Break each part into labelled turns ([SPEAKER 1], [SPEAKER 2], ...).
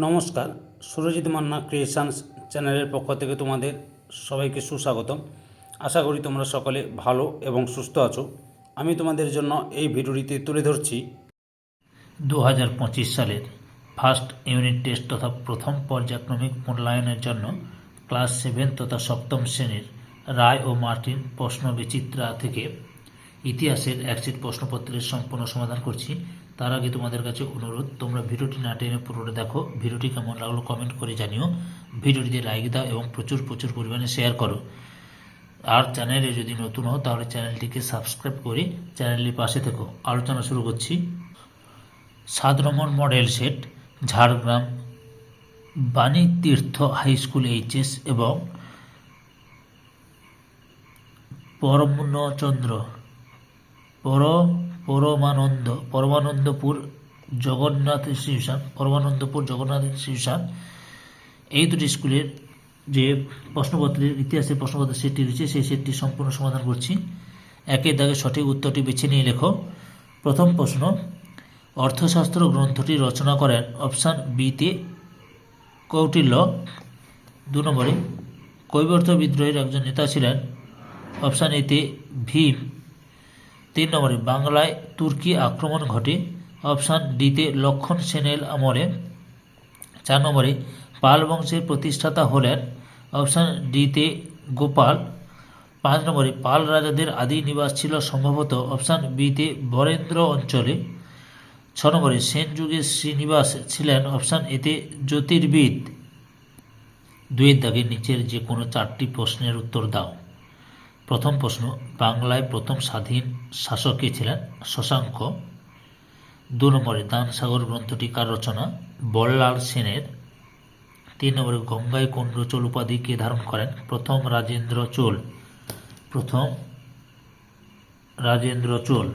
[SPEAKER 1] নমস্কার, সুরজিৎ মান্না ক্রিয়েশনস চ্যানেলের পক্ষ থেকে তোমাদের সবাইকে সুস্বাগতম। আশা করি তোমরা সকলে ভালো এবং সুস্থ আছো। আমি তোমাদের জন্য এই ভিডিওটিতে তুলে ধরছি
[SPEAKER 2] দু হাজার পঁচিশ সালের ফার্স্ট ইউনিট টেস্ট তথা প্রথম পর্যায়ক্রমিক মূল্যায়নের জন্য ক্লাস সেভেন তথা সপ্তম শ্রেণির রায় ও মার্টিন প্রশ্ন বিচিত্রা থেকে ইতিহাসের একসেট প্রশ্নপত্রের সম্পূর্ণ সমাধান করছি। তার আগে তোমাদের কাছে অনুরোধ, তোমরা ভিডিওটি না টেনে পুরোটা দেখো। ভিডিওটি কেমন লাগল কমেন্ট করে জানিও। ভিডিওটিতে লাইক দাও এবং প্রচুর প্রচুর পরিমাণে শেয়ার করো। আর চ্যানেলে যদি নতুন হও, তাহলে চ্যানেলটিকে সাবস্ক্রাইব করে চ্যানেলটির পাশে থেকো। আলোচনা শুরু করছি। সাত নম্বর মডেল সেট ঝাড়গ্রাম বাণী তীর্থ হাই স্কুল এইচএস এবং পরমচন্দ্র পর পরমানন্দ, পরমানন্দপুর জগন্নাথ ইনস্টিটিউশন পরমানন্দপুর জগন্নাথ ইনস্টিটিউশন এই দুটি স্কুলের যে প্রশ্নপত্রের ইতিহাসের প্রশ্নপত্র সেটটি রয়েছে, সেই সেটটি সম্পূর্ণ সমাধান করছি। একের দাগে সঠিক উত্তরটি বেছে নিয়ে লেখো। প্রথম প্রশ্ন, অর্থশাস্ত্র গ্রন্থটি রচনা করেন অপশান বিতে কৌটিল্য। দু নম্বরে, কৈবর্ত বিদ্রোহের একজন নেতা ছিলেন। অপশান এতে ভীম। তিন নম্বরে, বাংলায় তুর্কি আক্রমণ ঘটে। অপশান ডিতে লক্ষণ সেনের আমলে। চার নম্বরে, পাল বংশের প্রতিষ্ঠাতা হলেন। অপশান ডিতে গোপাল। পাঁচ নম্বরে, পাল রাজাদের আদি নিবাস ছিল সম্ভবত। অপশান বিতে বরেন্দ্র অঞ্চলে। ছ নম্বরে, সেন যুগে শ্রীনিবাস ছিলেন। অপশান এতে জ্যোতির্বিদ। দুয়ের দাগে নিচের যে কোনো চারটি প্রশ্নের উত্তর দাও। প্রথম প্রশ্ন, বাংলায় প্রথম স্বাধীন শাসক কে ছিলেন? শশাঙ্ক। দু নম্বরে, দানসাগর গ্রন্থটি কার রচনা? বল্লাল সেনের। তিন নম্বরে, গঙ্গায় কুণ্ড চোল উপাধি কে ধারণ করেন? প্রথম রাজেন্দ্র চোল। প্রথম রাজেন্দ্র চোল।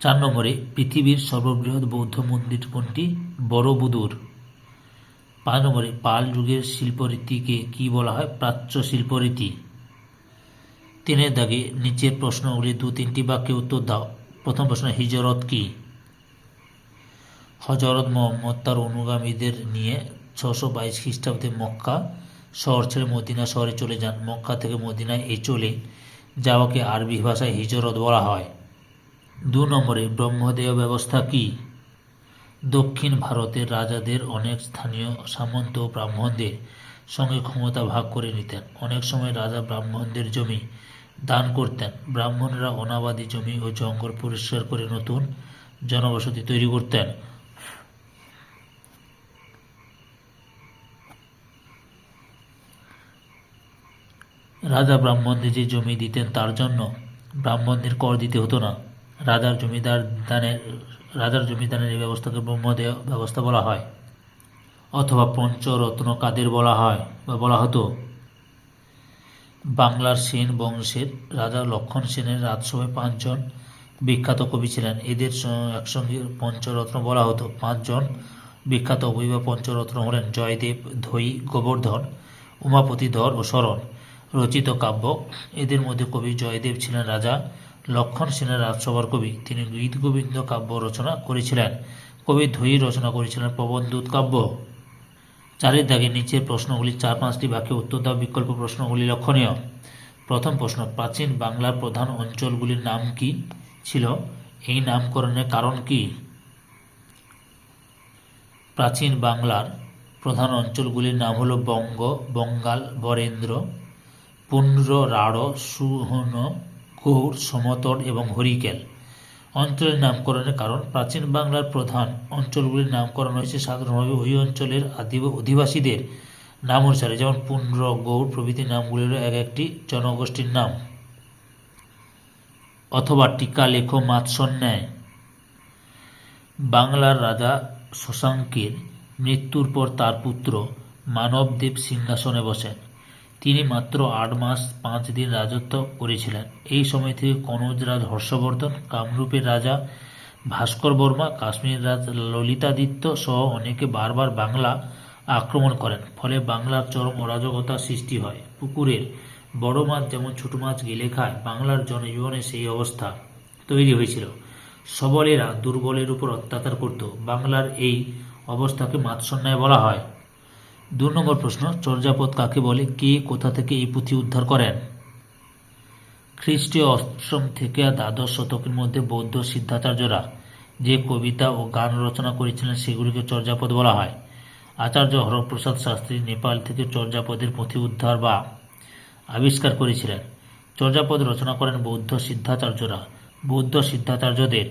[SPEAKER 2] চার নম্বরে, পৃথিবীর সর্ববৃহৎ বৌদ্ধ মন্দির কোনটি? বড়বুদুর। পাঁচ নম্বরে পাল যুগের শিল্পরীতিকে কি বলা হয়? প্রাচ্য শিল্পরীতি। তিনের দাগে নিচের প্রশ্নগুলি দু তিনটি বাক্যে উত্তর দাও। প্রথম প্রশ্ন, হিজরত কি? হজরত মোহাম্মদ তার অনুগামীদের নিয়ে ছশো বাইশ খ্রিস্টাব্দে মক্কা শহর ছেড়ে মদিনা শহরে চলে যান। মক্কা থেকে মদিনায় এ চলে যাওয়াকে আরবি ভাষায় হিজরত বলা হয়। দু নম্বরে, ব্রহ্মদেয় ব্যবস্থা কি? দক্ষিণ ভারতের রাজাদের অনেক স্থানীয় সামন্ত ব্রাহ্মণদের সঙ্গে ক্ষমতা ভাগ করে নিতেন। অনেক সময় রাজা ব্রাহ্মণদের জমি দান করতেন। ব্রাহ্মণরা অনাবাদী জমি ও জঙ্গল পরিষ্কার করে নতুন জনবসতি তৈরি করতেন। রাজা ব্রাহ্মণদের যে জমি দিতেন তার জন্য ব্রাহ্মণদের কর দিতে হতো না। রাজার জমিদার দানের রাজার জমিদানের এই ব্যবস্থাকে ব্রহ্মদেয় ব্যবস্থা বলা হয়। অথবা পঞ্চরত্ন কাদের বলা হয় বা বলা হতো। বাংলার সেন বংশের রাজা লক্ষণ সেনের রাজসভায় পাঁচজন বিখ্যাত কবি ছিলেন। এদের একসঙ্গে পঞ্চরত্ন বলা হতো। পাঁচজন বিখ্যাত কবি বা পঞ্চরত্ন হলেন জয়দেব ধৈ গোবর্ধন, উমাপতি ধর ও শরণ। রচিত কাব্য। এদের মধ্যে কবি জয়দেব ছিলেন রাজা। লক্ষণ সেনের রাজসভার কবি। তিনি গীত গোবিন্দ কাব্য রচনা করেছিলেন। কবি ধৈ রচনা করেছিলেন প্রবন্ধুত কাব্য। চারের দাগে নিচের প্রশ্নগুলি চার পাঁচটি বাক্যে উত্তর দাও বিকল্প প্রশ্নগুলি লক্ষণীয়। প্রথম প্রশ্ন, প্রাচীন বাংলার প্রধান অঞ্চলগুলির নাম কি ছিল? এই নামকরণের কারণ কি? প্রাচীন বাংলার প্রধান অঞ্চলগুলির নাম হলো বঙ্গ, বঙ্গাল, বরেন্দ্র, পুন্ড্র, রাঢ়, সুহন গৌড় সমতট এবং হরিকেল। অঞ্চলের নামকরণের কারণ, প্রাচীন বাংলার প্রধান অঞ্চলগুলির নামকরণ হয়েছে সাধারণভাবে ওই অঞ্চলের আদি অধিবাসীদের নাম অনুসারে, যেমন পুন্ড্র, গৌড় প্রভৃতি নামগুলির এক একটি জনগোষ্ঠীর নাম। অথবা টিকা, লেখো মাৎসন্যায় বাংলার রাজা শশাঙ্কের মৃত্যুর পর তার পুত্র মানবদেব সিংহাসনে বসেন। তিনি মাত্র আট মাস পাঁচ দিন রাজত্ব করেছিলেন। এই সময় থেকে কনৌজ রাজ হর্ষবর্ধন, কামরূপের রাজা ভাস্কর বর্মা কাশ্মীর রাজ ললিতাদিত্য সহ অনেকে বারবার বাংলা আক্রমণ করেন। ফলে বাংলার চরম অরাজকতা সৃষ্টি হয়। পুকুরের বড় মাছ যেমন ছোট মাছ গেলে খায়, বাংলার জনজীবনে সেই অবস্থা তৈরি হয়েছিল। সবলেরা দুর্বলের উপর অত্যাচার করত। বাংলার এই অবস্থাকে মাৎসন্যায় বলা হয়। দু নম্বর প্রশ্ন, চর্যাপদ কাকে বলে, কে, কোথা থেকে এই পুঁথি উদ্ধার করেন? খ্রিস্টীয় অষ্টম থেকে দ্বাদশ শতকের মধ্যে বৌদ্ধ সিদ্ধাচার্যরা যে কবিতা ও গান রচনা করেছিলেন, সেগুলিকে চর্যাপদ বলা হয়। আচার্য হরপ্রসাদ শাস্ত্রী নেপাল থেকে চর্যাপদের পুঁথি উদ্ধার বা আবিষ্কার করেছিলেন। চর্যাপদ রচনা করেন বৌদ্ধ সিদ্ধাচার্যরা। বৌদ্ধ সিদ্ধাচার্যদের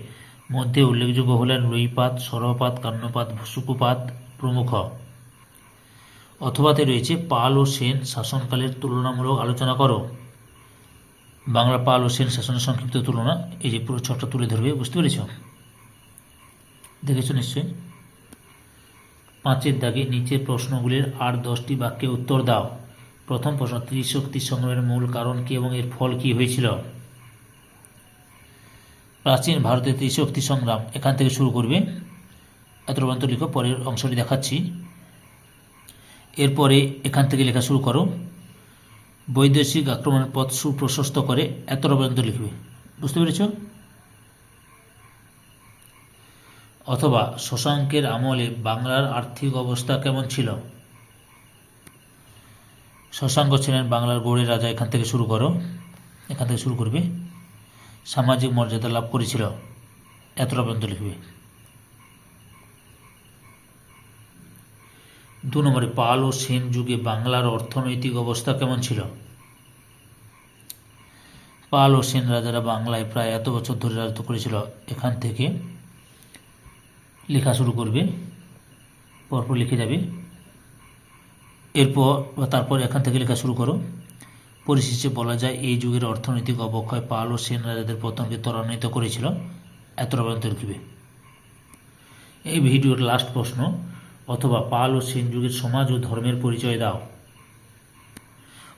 [SPEAKER 2] মধ্যে উল্লেখযোগ্য হলেন লুইপাত সরহপাত কান্নপাত, ভুসুকুপাত প্রমুখ। অথবাতে রয়েছে পাল ও সেন শাসনকালের তুলনামূলক আলোচনা করো। বাংলা পাল ও সেন শাসনের সংক্ষিপ্ত তুলনা, এই যে পুরো ছকটা তুলে ধরবে, বুঝতে পেরেছ? দেখেছ নিশ্চয়ই? পাঁচের দাগে নিচের প্রশ্নগুলির আর দশটি বাক্যে উত্তর দাও। প্রথম প্রশ্ন ত্রিশক্তি সংগ্রামের মূল কারণ কি এবং এর ফল কি হয়েছিল? প্রাচীন ভারতের ত্রিশক্তি সংগ্রাম, এখান থেকে শুরু করবে। এত পর্যন্ত লিখো, পরের অংশটি দেখাচ্ছি। এরপরে এখান থেকে লেখা শুরু করো। বৈদেশিক আক্রমণের পথ সুপ্রশস্ত করে এতটা পর্যন্ত লিখবে। বুঝতে পেরেছ? অথবা শশাঙ্কের আমলে বাংলার আর্থিক অবস্থা কেমন ছিল? শশাঙ্ক ছিলেন বাংলার গৌড়ের রাজা, এখান থেকে শুরু করো। এখান থেকে শুরু করবে। সামাজিক মর্যাদা লাভ করেছিল। এতটা পর্যন্ত লিখবে। দু নম্বরে পাল ও সেন যুগে বাংলার অর্থনৈতিক অবস্থা কেমন ছিল? পাল ও সেন রাজারা বাংলায় প্রায় এত বছর ধরে রাজত্ব করেছিল, এখান থেকে লেখা শুরু করবে, পরপর লিখে যাবে। এরপর বা তারপর এখান থেকে লেখা শুরু করো। পরিশেষে বলা যায়, এই যুগের অর্থনৈতিক অবক্ষয় পাল ও সেন রাজাদের পতনকে ত্বরান্বিত করেছিল। এতটা পর্যন্ত লিখবে এই ভিডিওর লাস্ট প্রশ্ন অথবা পাল ও সেন যুগের সমাজ ও ধর্মের পরিচয় দাও।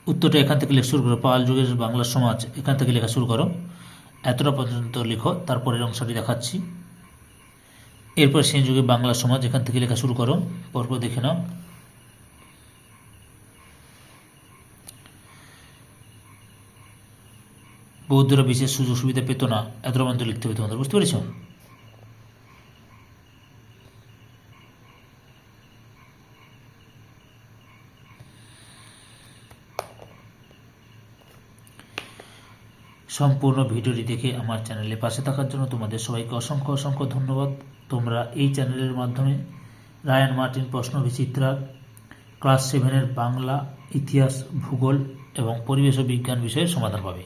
[SPEAKER 2] উত্তরটা এখান থেকে লেখা শুরু করো। পাল যুগের বাংলা সমাজ, এখান থেকে লেখা শুরু করো। এতটা পর্যন্ত লিখো, তারপরের অংশটি দেখাচ্ছি। এরপর সেন যুগে বাংলা সমাজ, এখান থেকে লেখা শুরু করো। পরপর দেখে নাও। বৌদ্ধরা বিশেষ সুযোগ সুবিধা পেত না। এতটা পর্যন্ত লিখতে হবে তোমাদের বুঝতে পেরেছ? সম্পূর্ণ ভিডিওটি দেখে আমার চ্যানেলে পাশে থাকার জন্য তোমাদের সবাইকে অসংখ্য অসংখ্য ধন্যবাদ। তোমরা এই চ্যানেলের মাধ্যমে রায়ান মার্টিন, প্রশ্ন বিচিত্রা, ক্লাস সেভেনের বাংলা, ইতিহাস, ভূগোল এবং পরিবেশ ও বিজ্ঞান বিষয়ে সমাধান পাবে।